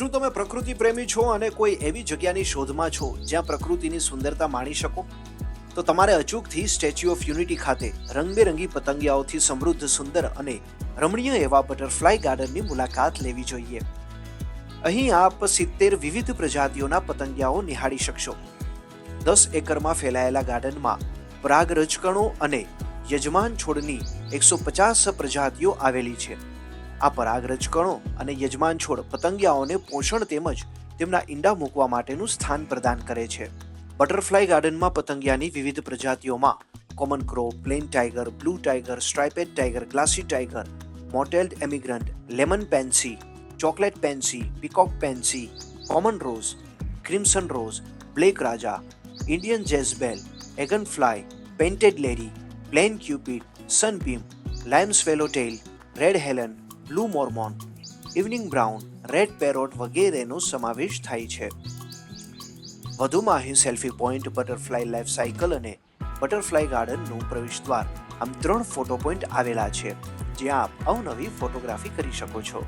શું તમે પ્રકૃતિ પ્રેમી છો અને કોઈ એવી જગ્યાની શોધમાં છો જ્યાં પ્રકૃતિની સુંદરતા માણી શકો? તો તમારે અચૂકથી સ્ટેચ્યુ ઓફ યુનિટી ખાતે રંગબેરંગી પતંગિયાઓથી સમૃદ્ધ, સુંદર અને રમણીય એવા બટરફ્લાય ગાર્ડનની મુલાકાત લેવી જોઈએ. અહીં આપ સિત્તેર વિવિધ પ્રજાતિઓના પતંગિયાઓ નિહાળી શકશો. દસ એકરમાં ફેલાયેલા ગાર્ડનમાં પરાગ રજકણો અને યજમાન છોડની એકસો પચાસ પ્રજાતિઓ આવેલી છે. આ પરાગરજ કણો અને યજમાન છોડ પતંગિયાઓને પોષણ તેમજ તેમના ઈંડા મૂકવા માટેનું સ્થાન પ્રદાન કરે છે. બટરફ્લાય ગાર્ડનમાં પતંગિયાની વિવિધ પ્રજાતિઓમાં common crow plain tiger, blue tiger, striped tiger, glassy tiger mottled emigrant, lemon pansy, chocolate pansy, peacock pansy, common rose, crimson rose, black rajah, Indian Jezebel eggfly painted lady, plain cupid, sunbeam lime swallowtail red Helen blue Mormon, evening brown, red pierrot વગેરેનો સમાવેશ થાય છે. વધુમાં અહીં selfie point, butterfly life cycle અને butterfly ગાર્ડનનું પ્રવેશ દ્વાર આમ ત્રણ ફોટો પોઈન્ટ આવેલા છે, જ્યાં આપ અવનવી ફોટોગ્રાફી કરી શકો છો.